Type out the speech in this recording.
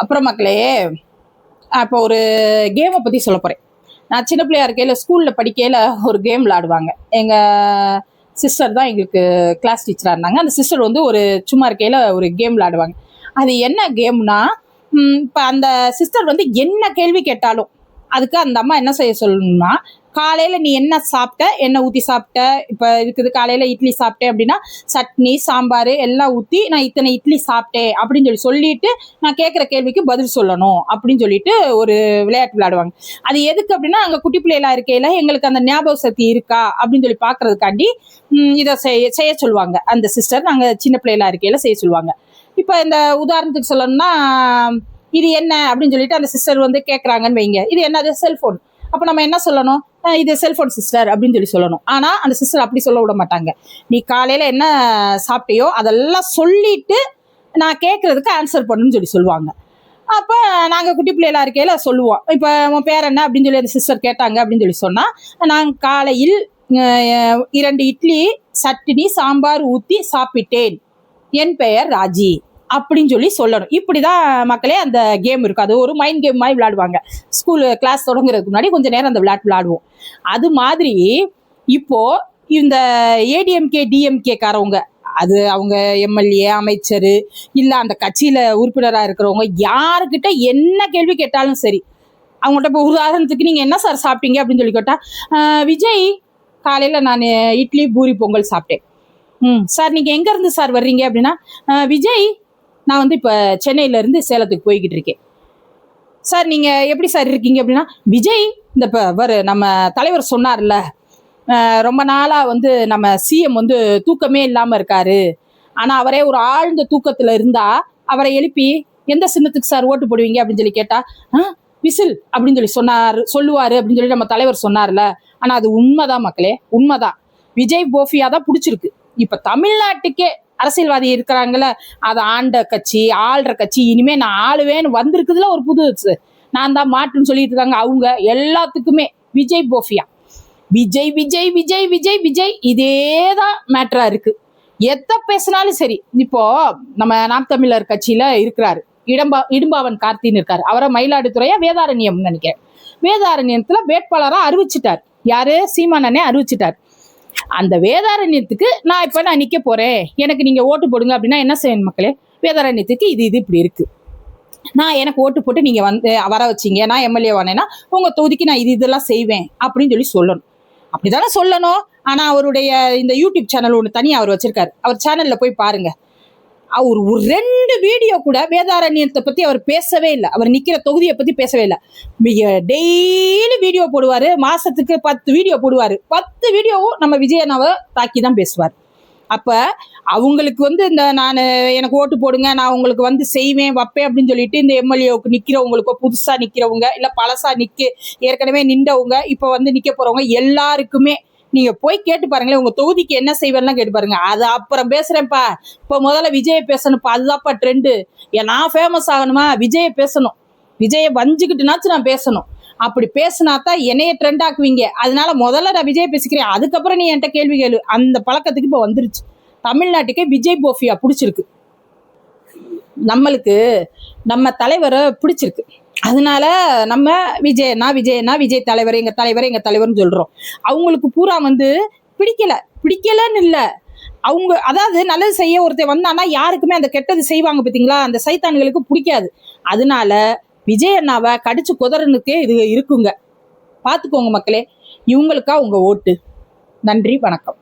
அப்புறம் மக்களே அப்போ ஒரு கேமை பற்றி சொல்ல போகிறேன் நான் சின்ன பிள்ளையா இருக்கையில் ஸ்கூலில் படிக்கையில் ஒரு கேம் விளாடுவாங்க எங்கள் சிஸ்டர் தான் எங்களுக்கு கிளாஸ் டீச்சராக இருந்தாங்க. அந்த சிஸ்டர் வந்து ஒரு சும்மா இருக்கையில் ஒரு கேம் விளாடுவாங்க அது என்ன கேம்னா இப்போ அந்த சிஸ்டர் வந்து என்ன கேள்வி கேட்டாலும் அதுக்கு அந்த அம்மா என்ன செய்ய சொல்லணும்னா காலையில் நீ என்ன சாப்பிட்ட என்ன ஊற்றி சாப்பிட்ட இப்போ இருக்குது காலையில் இட்லி சாப்பிட்டேன் அப்படின்னா சட்னி சாம்பார் எல்லாம் ஊற்றி நான் இத்தனை இட்லி சாப்பிட்டேன் அப்படின்னு சொல்லி சொல்லிட்டு நான் கேட்குற கேள்விக்கு பதில் சொல்லணும் அப்படின்னு சொல்லிட்டு ஒரு விளையாட்டு விளையாடுவாங்க. அது எதுக்கு அப்படின்னா அங்கே குட்டி பிள்ளைகளா இருக்கையில எங்களுக்கு அந்த ஞாபக சக்தி இருக்கா அப்படின்னு சொல்லி பார்க்குறதுக்காண்டி இதை செய்ய செய்ய சொல்லுவாங்க. அந்த சிஸ்டர் நாங்கள் சின்ன பிள்ளைகளா இருக்கையில செய்ய சொல்லுவாங்க. இப்போ இந்த உதாரணத்துக்கு சொல்லணும்னா இது என்ன அப்படின்னு சொல்லிட்டு அந்த சிஸ்டர் வந்து கேட்குறாங்கன்னு வைங்க. இது என்னது செல்ஃபோன் அப்போ நம்ம என்ன சொல்லணும்? இது செல்ஃபோன் சிஸ்டர் அப்படின்னு சொல்லி சொல்லணும். ஆனால் அந்த சிஸ்டர் அப்படி சொல்ல விட மாட்டாங்க. நீ காலையில் என்ன சாப்பிட்டியோ அதெல்லாம் சொல்லிட்டு நான் கேட்குறதுக்கு ஆன்சர் பண்ணுன்னு சொல்லி சொல்லுவாங்க. அப்போ நாங்கள் குட்டி பிள்ளைகளா இருக்கையில சொல்லுவோம். இப்போ உன் பேர் என்ன அப்படின்னு சொல்லி அந்த சிஸ்டர் கேட்டாங்க அப்படின்னு சொல்லி சொன்னால் நாங்கள் காலையில் இரண்டு இட்லி சட்னி சாம்பார் ஊற்றி சாப்பிட்டேன். என் பெயர் ராஜி. அப்படின்னு சொல்லி சொல்லணும். இப்படி தான் மக்களே அந்த கேம் இருக்கும் அது ஒரு மைண்ட் கேம் மாதிரி விளையாடுவாங்க. ஸ்கூல் கிளாஸ் தொடங்குறதுக்கு முன்னாடி கொஞ்சம் நேரம் அந்த விளையாட்டு விளையாடுவோம். அது மாதிரி இப்போ இந்த ஏடிஎம்கே டிஎம்கே காரவங்க அது அவங்க எம்எல்ஏ அமைச்சர் இல்லை அந்த கட்சியில் உறுப்பினராக இருக்கிறவங்க யாருக்கிட்ட என்ன கேள்வி கேட்டாலும் சரி அவங்கள்ட்ட இப்போ உதாரணத்துக்கு நீங்கள் என்ன சார் சாப்பிட்டீங்க அப்படின்னு சொல்லி கேட்டால் விஜய் காலையில் நான் இட்லி பூரி பொங்கல் சாப்பிட்டேன். ம் சார் நீங்கள் எங்கேருந்து சார் வர்றீங்க அப்படின்னா விஜய் நான் வந்து இப்போ சென்னையிலேருந்து சேலத்துக்கு போய்கிட்டு இருக்கேன். சார் நீங்கள் எப்படி சார் இருக்கீங்க அப்படின்னா விஜய் இந்த இப்போ வரு நம்ம தலைவர் சொன்னார்ல ரொம்ப நாளாக வந்து நம்ம சிஎம் வந்து தூக்கமே இல்லாமல் இருக்காரு. ஆனால் அவரே ஒரு ஆழ்ந்த தூக்கத்தில் இருந்தால் அவரை எழுப்பி எந்த சின்னத்துக்கு சார் ஓட்டு போடுவீங்க? அப்படின்னு சொல்லி கேட்டால் ஆ விசில் அப்படின்னு சொல்லி சொன்னார் சொல்லுவார் அப்படின்னு சொல்லி நம்ம தலைவர் சொன்னார்ல. ஆனால் அது உண்மைதான் மக்களே உண்மைதான். விஜய் போஃபியா தான் பிடிச்சிருக்கு. இப்போ தமிழ்நாட்டுக்கே அரசியல்வாதி இருக்கிறாங்கல்ல அது ஆண்ட கட்சி ஆள்ற கட்சி இனிமே நான் ஆளுவேன்னு வந்திருக்குதுல ஒரு புது நான் தான் மாட்டுன்னு சொல்லிட்டு இருக்காங்க. அவங்க எல்லாத்துக்குமே விஜய் போஃபியா. விஜய் விஜய் விஜய் விஜய் விஜய் இதே தான் மேட்ரா இருக்கு. எத்தை பேசினாலும் சரி இப்போ நம்ம நாம் தமிழர் கட்சியில இருக்கிறாரு. இடம்பா இடும்பாவன் கார்த்தின்னு இருக்காரு. அவரை மயிலாடுதுறையா வேதாரண்யம் நினைக்கிறேன். வேதாரண்யத்துல வேட்பாளராக அறிவிச்சிட்டார். யாரு? சீமானனே அறிவிச்சிட்டார். அந்த வேதாரண்யத்துக்கு நான் இப்போ நான் நிற்க போகிறேன் எனக்கு நீங்கள் ஓட்டு போடுங்க அப்படின்னா என்ன செய்யணும் மக்களே? வேதாரண்யத்துக்கு இது இது இப்படி இருக்குது நான் எனக்கு ஓட்டு போட்டு நீங்கள் வந்து வர வச்சிங்க. நான் எம்எல்ஏ வானேன்னா உங்கள் தொகுதிக்கு நான் இது இதெல்லாம் செய்வேன் அப்படின்னு சொல்லி சொல்லணும். அப்படிதானே சொல்லணும்? ஆனால் அவருடைய இந்த யூடியூப் சேனல் ஒன்று தனியாக அவர் வச்சுருக்காரு. அவர் சேனலில் போய் பாருங்கள் அவர் ஒரு ரெண்டு வீடியோ கூட வேதாரண்யத்தை பத்தி அவர் பேசவே இல்லை. அவர் நிக்கிற தொகுதியை பத்தி பேசவே இல்லை. டெய்லி வீடியோ போடுவாரு. மாசத்துக்கு பத்து வீடியோ போடுவாரு. பத்து வீடியோவும் நம்ம விஜயனாவை தாக்கி தான் பேசுவார். அப்ப அவங்களுக்கு வந்து இந்த நான் எனக்கு ஓட்டு போடுங்க நான் உங்களுக்கு வந்து செய்வேன் வைப்பேன் அப்படின்னு சொல்லிட்டு இந்த எம்எல்ஏவுக்கு நிற்கிறவங்களுக்கோ புதுசாக நிற்கிறவங்க இல்லை பழசாக நிற்க ஏற்கனவே நின்றவங்க இப்போ வந்து நிற்க போகிறவங்க எல்லாருக்குமே நீங்க போய் கேட்டு பாருங்களேன் உங்க தொகுதிக்கு என்ன செய்வேன்லாம் கேட்டு பாருங்க. அது அப்புறம் பேசுறேன்ப்பா. இப்போ முதல்ல விஜய பேசணும்ப்பா அதுதான்ப்பா ட்ரெண்டு நான் ஃபேமஸ் ஆகணுமா? விஜய பேசணும். விஜய வஞ்சுக்கிட்டுனாச்சும் நான் பேசணும். அப்படி பேசினா தான் என்னைய ட்ரெண்ட் ஆக்குவீங்க. அதனால முதல்ல நான் விஜய் பேசிக்கிறேன். அதுக்கப்புறம் நீ என்கிட்ட கேள்வி கேளு. அந்த பழக்கத்துக்கு இப்போ வந்துருச்சு. தமிழ்நாட்டுக்கே விஜய் போஃபியா பிடிச்சிருக்கு. நம்மளுக்கு நம்ம தலைவரை பிடிச்சிருக்கு. அதனால நம்ம விஜயனா விஜயனா விஜய் தலைவர் எங்க தலைவர் எங்க தலைவர்னு சொல்றோம். அவங்களுக்கு பூரா வந்து பிடிக்கல. பிடிக்கலன்னு இல்லை. அவங்க அதாவது நல்லது செய்ய ஒருத்தர் வந்தானா யாருக்குமே அந்த கெட்டது செய்வாங்க பார்த்தீங்களா அந்த சைத்தான்களுக்கு பிடிக்காது. அதனால விஜய் அண்ணாவை கடிச்சு குதறனுக்கே இது இருக்குங்க. பார்த்துக்கோங்க மக்களே இவங்களுக்கா உங்க ஓட்டு. நன்றி வணக்கம்.